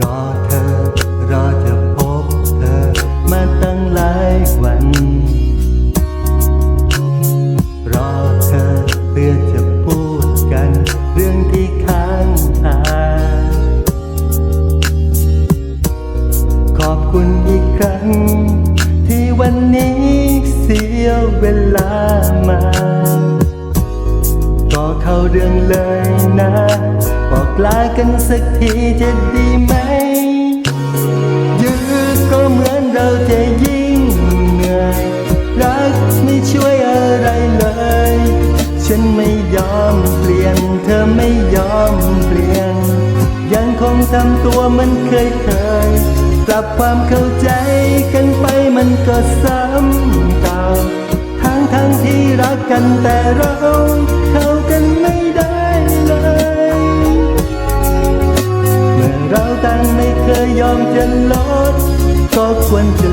รอเธอ รอจะพบเธอ มาตั้งหลายวัน รอเธอเพื่อจะพูดกัน เรื่องที่ค้างคาขอบคุณอีกครั้ง ที่วันนี้เสียเวลามา ก็เข้าเรื่องเลยนะ ลากันสักทีจะดีไหมยืดก็เหมือนเราจะยิ่งเหนื่อยรักไม่ช่วยอะไรเลย ฉันไม่ยอมเปลี่ยน เธอไม่ยอมเปลี่ยน ยังคงทำตัวมันเคยเคยปรับความเข้าใจกันไปมันก็ซ้ำเก่าทั้งทั้งที่รักกันแต่เราเข้า ก็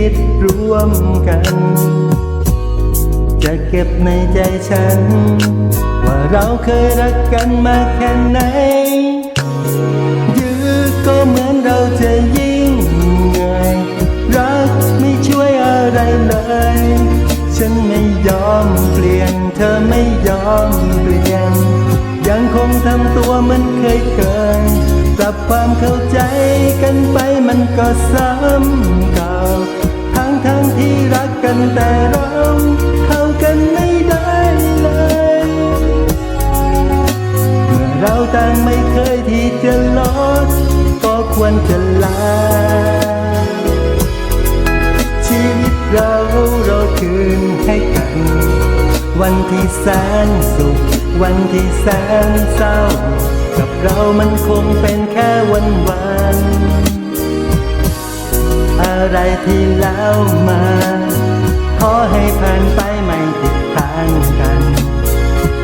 วิตร่วมกัน จะเก็บในใจฉัน ว่าเราเคยรักกันมาแค่ไหนยื้อก็เหมือนเราจะยิ่งเหนื่อยรักไม่ช่วยอะไรเลย ฉันไม่ยอมเปลี่ยน เธอไม่ยอมเปลี่ยน ยังคงทำตัวเหมันเคยเคยปรับความเข้าใจกันไปมันก็ซ้ำเก่าทั้งทั้งที่รั กันแต่เราเข้ากันไม่ได้เลยเมื่อเราต่างไม่เคยที่จะลดก็ควรจะลา ชีวิตเราเราคืนให้กัน วันที่แสนสุข วันที่แสนเศร้า กับเรามันคงเป็นแค่วันวันอะไรที่แล้วมา ขอให้ผ่านไปไม่ติดทางกัน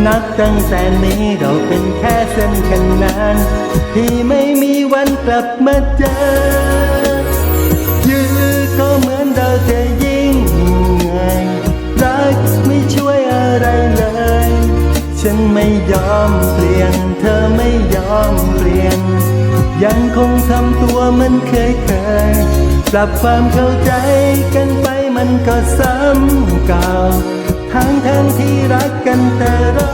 นับตั้งแต่นี้เราเป็นแค่เส้นขนานที่ไม่มีวันกลับมาเจอ ยื้อก็เหมือนเราจะยิ่งเหนื่อยรักไม่ช่วยอะไรเลย ฉันไม่ยอมเปลี่ยน เธอไม่ยอมเปลี่ยน ยังคงทำตัวมันเคยเคยปรับความเข้าใจกันไป มันก็ซ้ำเก่าทั้งทั้งที่รักกันแต่เรา